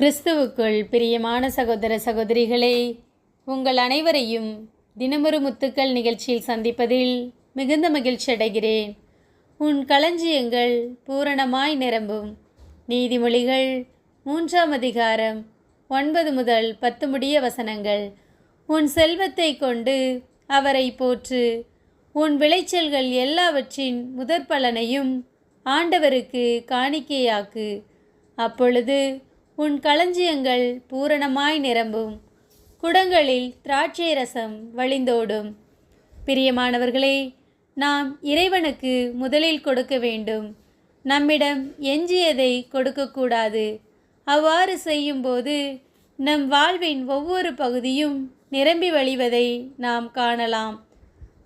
கிறிஸ்துவுக்குள் பிரியமான சகோதர சகோதரிகளே உங்கள் அனைவரையும் தினமொரு முத்துக்கள் நிகழ்ச்சியில் சந்திப்பதில் மிகுந்த மகிழ்ச்சி அடைகிறேன். உன் களஞ்சியங்கள் பூரணமாய் நிரம்பும். நீதிமொழிகள் மூன்றாம் அதிகாரம் ஒன்பது முதல் பத்து முடிய வசனங்கள். உன் செல்வத்தை கொண்டு அவரை போற்று. உன் விளைச்சல்கள் எல்லாவற்றின் முதற் பலனையும் ஆண்டவருக்கு காணிக்கையாக்கு. அப்பொழுது உன் களஞ்சியங்கள் பூரணமாய் நிரம்பும். குடங்களில் திராட்சை ரசம் வழிந்தோடும். பிரியமானவர்களே நாம் இறைவனுக்கு முதலில் கொடுக்க வேண்டும். நம்மிடம் எஞ்சியதை கொடுக்கக்கூடாது. அவ்வாறு செய்யும்போது நம் வாழ்வின் ஒவ்வொரு பகுதியும் நிரம்பி வழிவதை நாம் காணலாம்.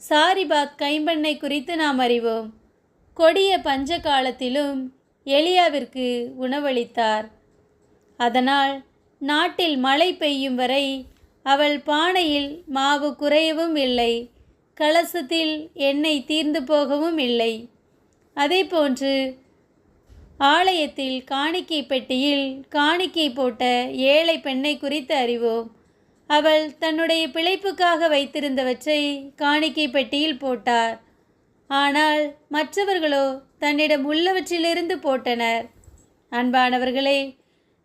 சாரிபாத் கைம்பண்ணை குறித்து நாம் அறிவோம். கொடிய பஞ்ச காலத்திலும் எலியாவிற்கு உணவளித்தார். அதனால் நாட்டில் மழை பெய்யும் வரை அவள் பானையில் மாவு குறையவும் இல்லை கலசத்தில் எண்ணெய் தீர்ந்து போகவும் இல்லை. அதேபோன்று ஆலயத்தில் காணிக்கை பெட்டியில் காணிக்கை போட்ட ஏழை பெண்ணை குறித்து அறிவோம். அவள் தன்னுடைய பிழைப்புக்காக வைத்திருந்தவற்றை காணிக்கை பெட்டியில் போட்டார். ஆனால் மற்றவர்களோ தன்னிடம் உள்ளவற்றிலிருந்து போட்டனர். அன்பானவர்களே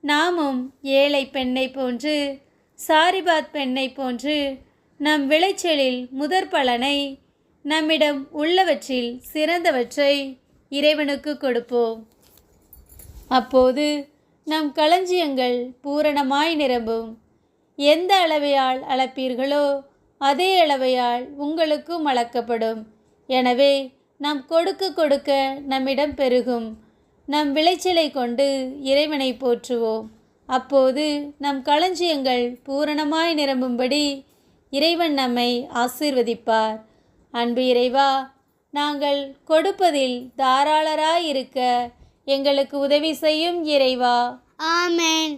நாமும் ஏழை பெண்ணை போன்று சாரிபாத் பெண்ணை போன்று நம் விளைச்சலில் முதற் பலனை நம்மிடம் உள்ளவற்றில் சிறந்தவற்றை இறைவனுக்கு கொடுப்போம். அப்போது நம் களஞ்சியங்கள் பூரணமாய் நிரம்பும். எந்த அளவையால் அளப்பீர்களோ அதே அளவையால் உங்களுக்கும் அளக்கப்படும். எனவே நாம் கொடுக்க கொடுக்க நம்மிடம் பெருகும். நம் விளைச்சலை கொண்டு இறைவனை போற்றுவோம். அப்போது நம் களஞ்சியங்கள் பூரணமாய் நிரம்பும்படி இறைவன் நம்மை ஆசீர்வதிப்பார். அன்பு இறைவா நாங்கள் கொடுப்பதில் தாராளராயிருக்க எங்களுக்கு உதவி செய்யும் இறைவா. ஆமேன்.